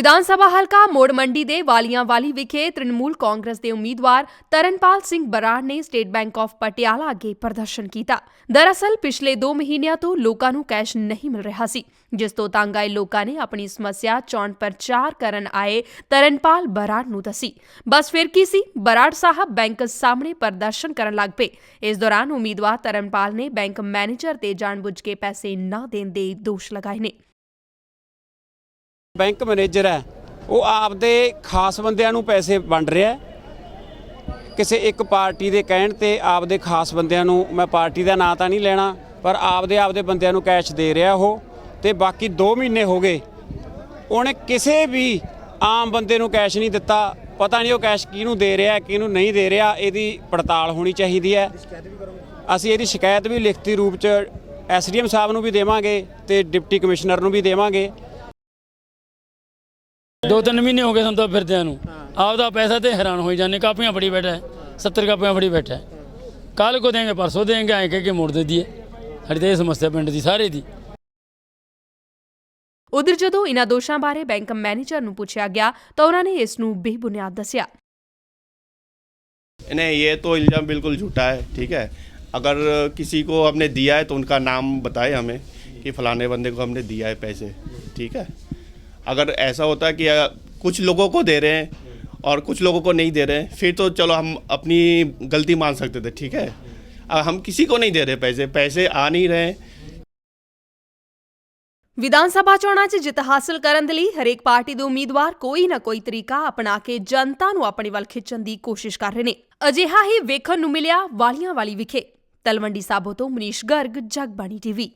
ਵਿਧਾਨ ਸਭਾ ਹਲਕਾ ਮੋੜ ਮੰਡੀ ਦੇ ਵਾਲੀਆਂ ਵਾਲੀ ਵਿਖੇ ਤ੍ਰਿਣਮੂਲ ਕਾਂਗਰਸ ਦੇ ਉਮੀਦਵਾਰ ਤਰਨਪਾਲ ਸਿੰਘ ਬਰਾੜ ਨੇ ਸਟੇਟ ਬੈਂਕ ਆਫ ਪਟਿਆਲਾ ਅੱਗੇ ਪ੍ਰਦਰਸ਼ਨ ਕੀਤਾ। ਦਰਅਸਲ, ਪਿਛਲੇ 2 ਮਹੀਨਿਆਂ ਤੋਂ ਲੋਕਾਂ ਨੂੰ ਕੈਸ਼ ਨਹੀਂ ਮਿਲ ਰਿਹਾ ਸੀ। ਜਿਸ ਤੋਂ ਤੰਗ ਆਏ ਲੋਕਾਂ ਨੇ ਆਪਣੀ ਸਮੱਸਿਆ ਚੋਣ ਪ੍ਰਚਾਰ ਕਰਨ ਆਏ ਤਰਨਪਾਲ ਬਰਾੜ ਨੂੰ ਦੱਸੀ। ਬਸ ਫਿਰ ਕੀ ਸੀ? ਬਰਾੜ ਸਾਹਿਬ ਬੈਂਕ ਸਾਹਮਣੇ ਪ੍ਰਦਰਸ਼ਨ ਕਰਨ ਲੱਗ ਪਏ। ਇਸ ਦੌਰਾਨ ਉਮੀਦਵਾਰ ਤਰਨਪਾਲ ਨੇ ਬੈਂਕ ਮੈਨੇਜਰ ਤੇ ਜਾਣਬੁੱਝ ਕੇ ਪੈਸੇ ਨਾ ਦੇਣ ਦੇ ਦੋਸ਼ ਲਗਾਏ ਨੇ। ਬੈਂਕ ਮੈਨੇਜਰ ਹੈ, ਉਹ ਆਪਦੇ ਖਾਸ ਬੰਦਿਆਂ ਨੂੰ ਪੈਸੇ ਵੰਡ ਰਿਹਾ ਕਿਸੇ ਇੱਕ ਪਾਰਟੀ ਦੇ ਕਹਿਣ ਤੇ ਆਪਦੇ ਖਾਸ ਬੰਦਿਆਂ ਨੂੰ, ਮੈਂ ਪਾਰਟੀ ਦਾ ਨਾਂ ਤਾਂ ਨਹੀਂ ਲੈਣਾ, ਪਰ ਆਪਦੇ ਆਪਦੇ ਬੰਦਿਆਂ ਨੂੰ ਕੈਸ਼ ਦੇ ਰਿਹਾ ਉਹ, ਤੇ ਬਾਕੀ 2 ਮਹੀਨੇ ਹੋ ਗਏ, ਉਹਨੇ ਕਿਸੇ ਵੀ ਆਮ ਬੰਦੇ ਨੂੰ ਕੈਸ਼ ਨਹੀਂ ਦਿੱਤਾ, ਪਤਾ ਨਹੀਂ ਉਹ ਕੈਸ਼ ਕਿਹਨੂੰ ਦੇ ਰਿਹਾ, ਕਿਹਨੂੰ ਨਹੀਂ ਦੇ ਰਿਹਾ, ਇਹਦੀ ਪੜਤਾਲ ਹੋਣੀ ਚਾਹੀਦੀ ਹੈ। ਅਸੀਂ ਇਹਦੀ ਸ਼ਿਕਾਇਤ ਵੀ ਲਿਖਤੀ ਰੂਪ ਚ, ਐਸਡੀਐਮ ਸਾਹਿਬ ਨੂੰ ਵੀ ਦੇਵਾਂਗੇ ਤੇ ਡਿਪਟੀ ਕਮਿਸ਼ਨਰ ਨੂੰ ਵੀ ਦੇਵਾਂਗੇ। ਦੋ ਤਿੰਨ ਮਹੀਨੇ ਹੋ ਗਏ ਸਾਨੂੰ ਤਾਂ ਫਿਰਦਿਆਂ ਨੂੰ ਆਪਦਾ ਪੈਸਾ ਤੇ ਹੈਰਾਨ ਹੋਈ ਜਾਂਦੇ ਕਾਪੀਆਂ ਫੜੀ ਬੈਠਾ ਹੈ 70 ਕਾਪੀਆਂ ਫੜੀ ਬੈਠਾ ਹੈ ਕੱਲ ਕੋ ਦੇਂਗੇ ਪਰਸੋਂ ਦੇਂਗੇ ਐਂ ਕਹਿ ਕੇ ਮੋੜ ਦੇ ਦੀਏ ਸਾਡੀ ਤਾਂ ਇਹ ਸਮੱਸਿਆ ਪਿੰਡ ਦੀ ਸਾਰੇ ਦੀ ਉਧਰ ਜਦੋਂ ਇਨ੍ਹਾਂ ਦੋਸ਼ਾਂ ਬਾਰੇ ਬੈਂਕ ਮੈਨੇਜਰ ਨੂੰ ਪੁੱਛਿਆ ਗਿਆ ਤਾਂ ਉਹਨਾਂ ਨੇ ਇਸ ਨੂੰ ਬੇਬੁਨਿਆਦ ਦੱਸਿਆ नहीं ये तो इल्ज़ाम बिल्कुल झूठा है ठीक है अगर किसी को हमने दिया है तो उनका नाम बताए हमें कि फलाने बंदे को हमने दिया है पैसे ठीक है अगर ऐसा होता है कि अ, कुछ लोगों को दे रहे हैं और कुछ लोगों को नहीं दे रहे हैं फिर तो चलो हम अपनी गलती मान सकते थे ठीक है अ, हम किसी को नहीं दे रहे पैसे पैसे आ नहीं रहे ਵਿਧਾਨ ਸਭਾ ਚੋਣਾਂ 'ਚ ਜਿੱਤ ਹਾਸਲ ਕਰਨ ਦੇ ਲਈ ਹਰੇਕ ਪਾਰਟੀ ਦੇ ਉਮੀਦਵਾਰ ਕੋਈ ਨਾ ਕੋਈ ਤਰੀਕਾ ਅਪਣਾ ਕੇ ਜਨਤਾ ਨੂੰ ਆਪਣੇ ਵੱਲ ਖਿੱਚਣ ਦੀ ਕੋਸ਼ਿਸ਼ ਕਰ ਰਹੇ ਨੇ ਅਜਿਹਾ ਹੀ ਵੇਖਣ ਨੂੰ ਮਿਲਿਆ ਵਾਲੀਆਂ ਵਾਲੀ ਵਿਖੇ ਤਲਵੰਡੀ ਸਾਬੋ ਤੋਂ ਮਨੀਸ਼ ਗਰਗ ਜਗਬਾਣੀ ਟੀਵੀ